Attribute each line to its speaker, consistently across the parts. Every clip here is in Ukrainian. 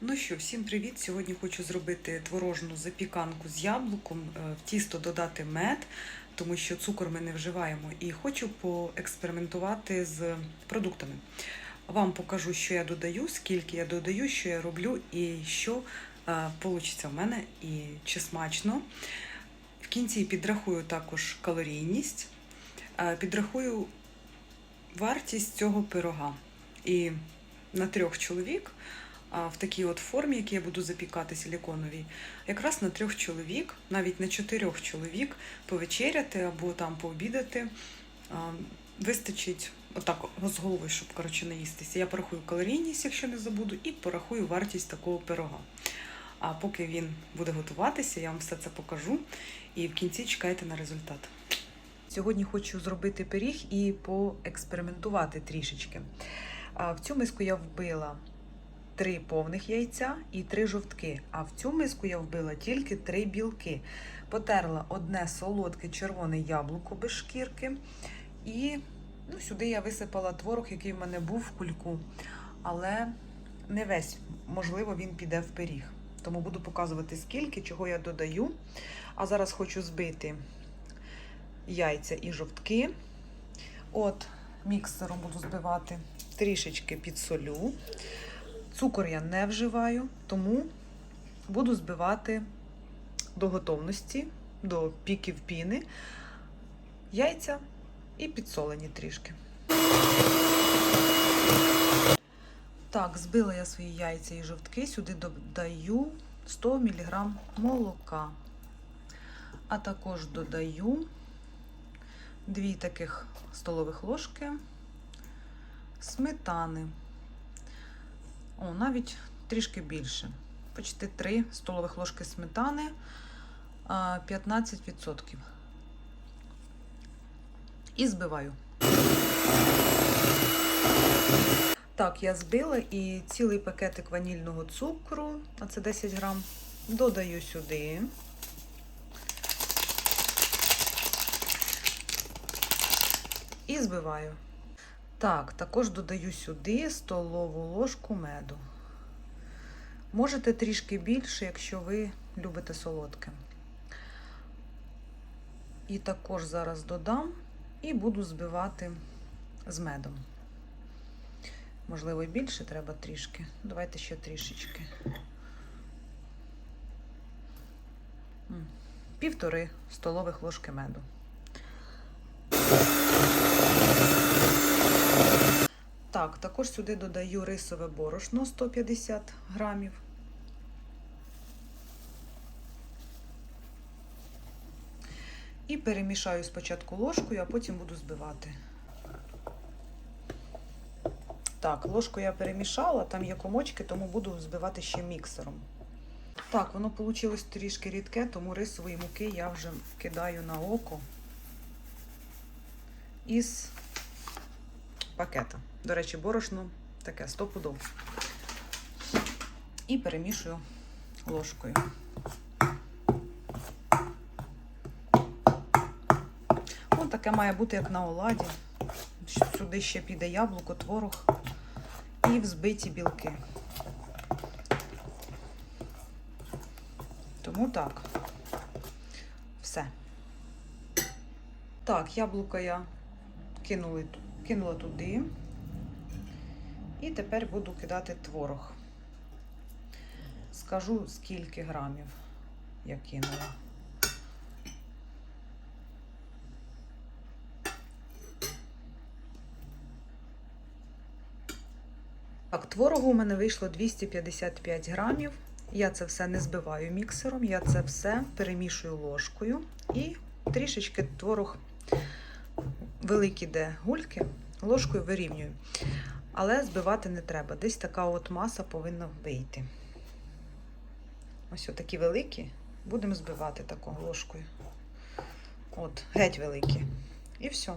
Speaker 1: Ну що, всім привіт! Сьогодні хочу зробити творожну запіканку з яблуком, е, в тісто додати мед, тому що цукор ми не вживаємо, і хочу поекспериментувати з продуктами. Вам покажу, що я додаю, скільки я додаю, що я роблю і що вийде в мене, і чи смачно. В кінці підрахую також калорійність, е, підрахую вартість цього пирога. І на трьох чоловік в такій от формі, які я буду запікати силіконовій, якраз на трьох чоловік, навіть на чотирьох чоловік повечеряти або там пообідати. Вистачить отак з голови, щоб коротше наїстися. Я порахую калорійність, якщо не забуду, і порахую вартість такого пирога. А поки він буде готуватися, я вам все це покажу. І в кінці чекайте на результат. Сьогодні хочу зробити пиріг і поекспериментувати трішечки. В цю миску я вбила три повних яйця і три жовтки. А в цю миску я вбила тільки три білки. Потерла одне солодке червоне яблуко без шкірки. І ну, сюди я висипала творог, який в мене був в кульку. Але не весь, можливо, він піде в пиріг. Тому буду показувати, скільки, чого я додаю. А зараз хочу збити яйця і жовтки. От, міксером буду збивати, трішечки підсолю. Цукор я не вживаю, тому буду збивати до готовності, до піків піни, яйця і підсолені трішки. Так, збила я свої яйця і жовтки, сюди додаю 100 мг молока, а також додаю дві таких столових ложки сметани. О, навіть трішки більше. Почти 3 столових ложки сметани 15%. І збиваю. Так, я збила і цілий пакетик ванільного цукру, а це 10 грам, додаю сюди. І збиваю. Так, також додаю сюди столову ложку меду. Можете трішки більше, якщо ви любите солодке. І також зараз додам і буду збивати з медом. Можливо, більше треба трішки. Давайте ще трішечки. Півтори столових ложки меду. Так, також сюди додаю рисове борошно 150 грамів. І перемішаю спочатку ложкою, а потім буду збивати. Так, ложку я перемішала, там є комочки, тому буду збивати ще міксером. Так, воно вийшло трішки рідке, тому рисової муки я вже кидаю на око із пакета. До речі, борошно таке стопудово. І перемішую ложкою. Ось таке має бути, як на оладі. Сюди ще піде яблуко, творог і взбиті білки. Тому так. Все. Так, яблуко я кинула туди. І тепер буду кидати творог. Скажу, скільки грамів я кинула. Так, творогу у мене вийшло 255 грамів. Я це все не збиваю міксером, я це все перемішую ложкою і трішечки творог великі де гульки, ложкою вирівнюю. Але збивати не треба. Десь така от маса повинна вийти. Ось такі великі. Будемо збивати такою ложкою. От, геть великі. І все.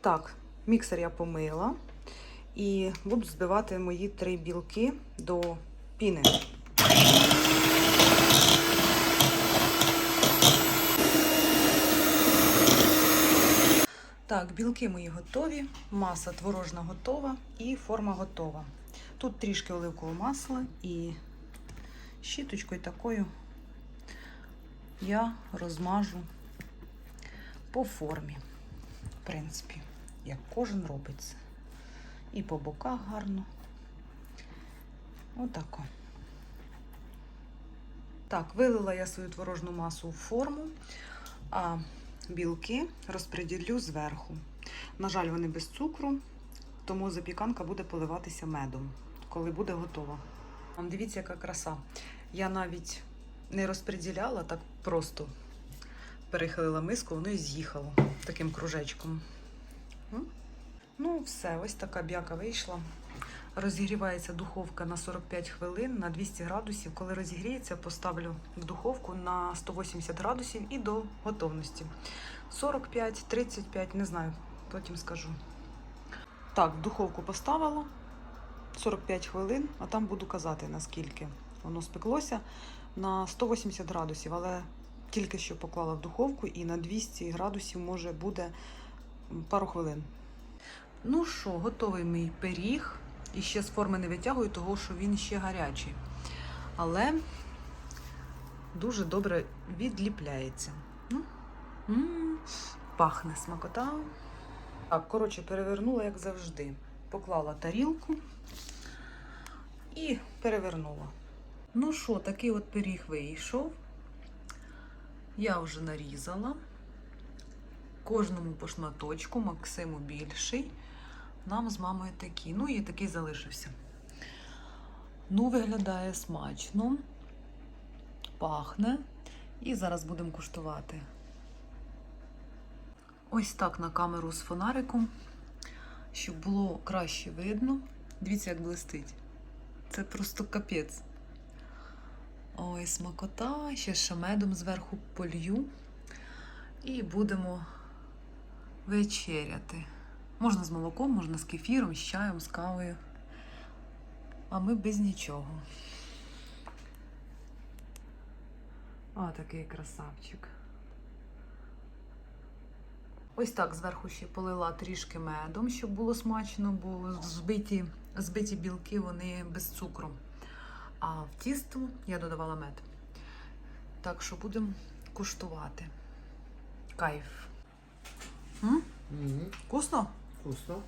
Speaker 1: Так, міксер я помила. І буду збивати мої три білки до піни. Так, білки мої готові, маса творожна готова і форма готова. Тут трішки оливкового масла і щіточкою такою я розмажу по формі. В принципі, як кожен робить це. І по боках гарно. Отако. Так, вилила я свою творожну масу в форму, а білки розподілю зверху. На жаль, вони без цукру, тому запіканка буде поливатися медом, коли буде готова. Дивіться, яка краса. Я навіть не розподіляла, так просто перехилила миску, воно і з'їхало таким кружечком. Ну, все, ось така б'яка вийшла. Розігрівається духовка на 45 хвилин на 200 градусів. Коли розігріється, поставлю в духовку на 180 градусів і до готовності. 45-35, не знаю, потім скажу. Так, в духовку поставила 45 хвилин, а там буду казати, наскільки воно спеклося на 180 градусів, але тільки що поклала в духовку і на 200 градусів може буде пару хвилин. Ну що, готовий мій пиріг. І ще з форми не витягую, того що він ще гарячий. Але дуже добре відліпляється. М, Пахне смакота. Так, коротше, перевернула, як завжди. Поклала тарілку і перевернула. Ну що, такий от пиріг вийшов. Я вже нарізала. Кожному по шматочку, Максиму більший. Нам з мамою такі. Ну і такий залишився. Ну, виглядає смачно, пахне. І зараз будемо куштувати. Ось так на камеру з фонариком, щоб було краще видно. Дивіться, як блистить. Це просто капець. Ой, смакота, ще ще медом зверху полью. І будемо вечеряти. Можна з молоком, можна з кефіром, з чаєм, з кавою. А ми без нічого. О, такий красавчик. Ось так зверху ще полила трішки медом, щоб було смачно, бо збиті, збиті білки вони без цукру. А в тісто я додавала мед. Так що будемо куштувати. Кайф. М?
Speaker 2: Угу.
Speaker 1: Вкусно?
Speaker 2: Вкусно.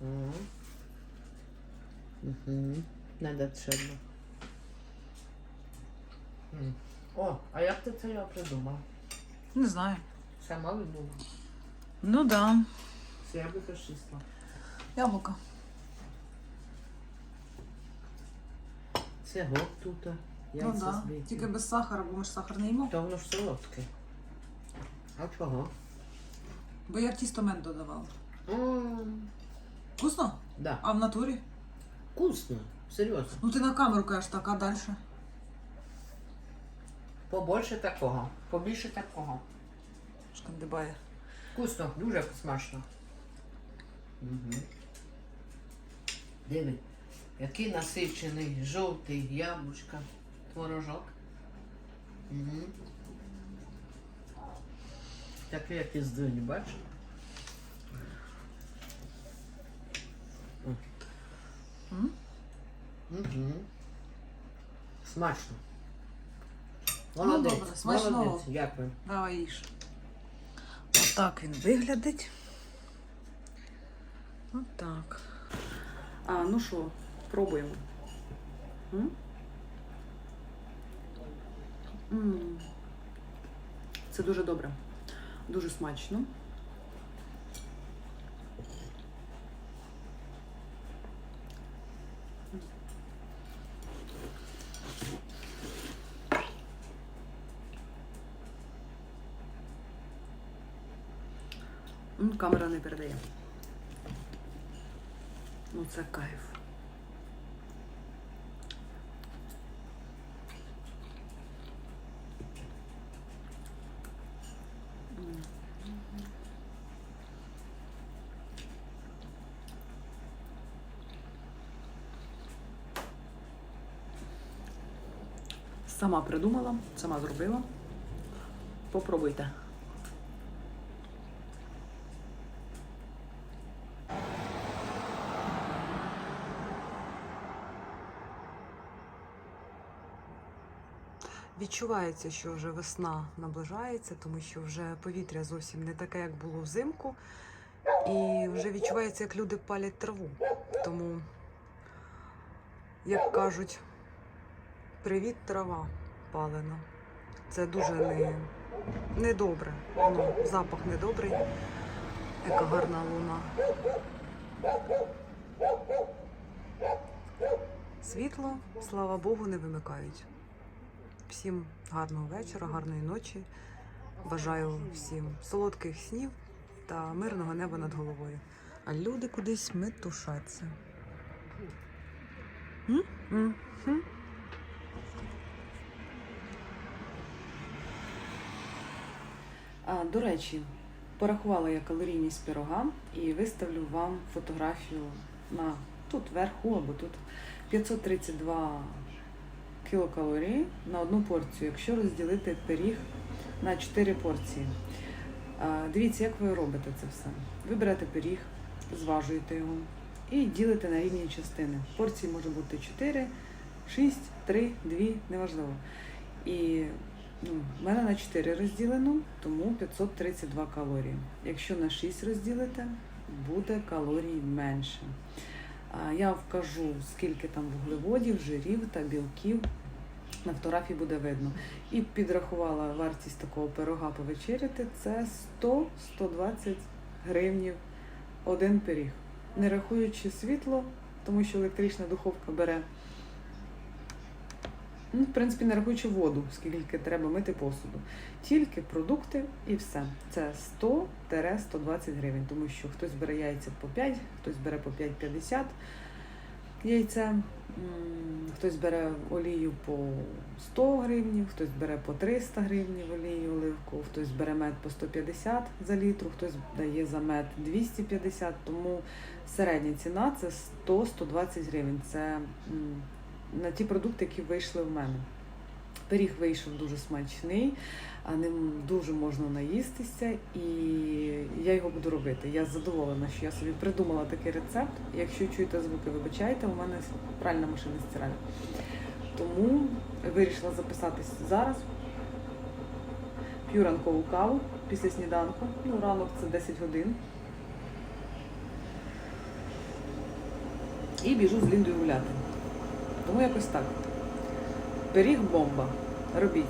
Speaker 2: Угу. Угу. Надо trzeba. М. О, а як ти це його придумав?
Speaker 1: Не знаю.
Speaker 2: Сама видумала.
Speaker 1: Ну да.
Speaker 2: З яблука числа.
Speaker 1: Яблуко.
Speaker 2: Це гок тут. Яйця
Speaker 1: ну да.
Speaker 2: збиті.
Speaker 1: Тільки без сахара, бо ми ж сахар не їмо.
Speaker 2: То воно ж солодке. А чого?
Speaker 1: Бо я в тісто мед додавала.
Speaker 2: М,
Speaker 1: Вкусно?
Speaker 2: Да.
Speaker 1: А в натурі?
Speaker 2: Вкусно. Серйозно.
Speaker 1: Ну ти на камеру кажеш так, а далі?
Speaker 2: Побольше такого. Побільше такого.
Speaker 1: Шкандибає.
Speaker 2: Вкусно, дуже смачно. Угу. Диви, який насичений, жовтий, яблучка, творожок. Угу. Такий, як із дзвоні, бачиш?
Speaker 1: М?
Speaker 2: Угу. Смачно.
Speaker 1: Ну,
Speaker 2: Молодець,
Speaker 1: добре, смачного.
Speaker 2: молодець, дякую.
Speaker 1: Давай їж. Отак він виглядить. Отак. А, ну що, пробуємо. М? М. Це дуже добре. Дуже смачно. М, Камера не передає. Ну це кайф. Сама придумала, сама зробила. Попробуйте. Відчувається, що вже весна наближається, тому що вже повітря зовсім не таке, як було взимку. І вже відчувається, як люди палять траву. Тому, як кажуть, привіт, трава палена. Це дуже не, недобре. Ну, запах недобрий. Яка гарна луна. Світло, слава Богу, не вимикають. Всім гарного вечора, гарної ночі. Бажаю всім солодких снів та мирного неба над головою. А люди кудись метушаться. М? М? М? А, до речі, порахувала я калорійність пирога і виставлю вам фотографію на тут вверху або тут 532 кілокалорії на одну порцію, якщо розділити пиріг на 4 порції. Дивіться, як ви робите це все. Ви берете пиріг, зважуєте його і ділите на рівні частини. Порції може бути 4, 6, 3, 2, неважливо. І ну, в мене на 4 розділено, тому 532 калорії. Якщо на 6 розділите, буде калорій менше. Я вкажу, скільки там вуглеводів, жирів та білків. На фотографії буде видно. І підрахувала вартість такого пирога повечеряти. Це 100-120 гривнів один пиріг. Не рахуючи світло, тому що електрична духовка бере. Ну, в принципі, не рахуючи воду, скільки треба мити посуду. Тільки продукти і все. Це 100-120 гривень, тому що хтось бере яйця по 5, хтось бере по 5,50 яйця, хтось бере олію по 100 гривень, хтось бере по 300 гривень олію оливку, хтось бере мед по 150 за літру, хтось дає за мед 250, тому середня ціна це 100-120 гривень. Це на ті продукти, які вийшли в мене. Пиріг вийшов дуже смачний, а ним дуже можна наїстися, і я його буду робити. Я задоволена, що я собі придумала такий рецепт. Якщо чуєте звуки, вибачайте, у мене пральна машина стиральна. Тому вирішила записатись зараз. П'ю ранкову каву після сніданку. Ну, ранок це 10 годин. І біжу з Ліндою гуляти. Тому якось так. Пиріг бомба. Робіть.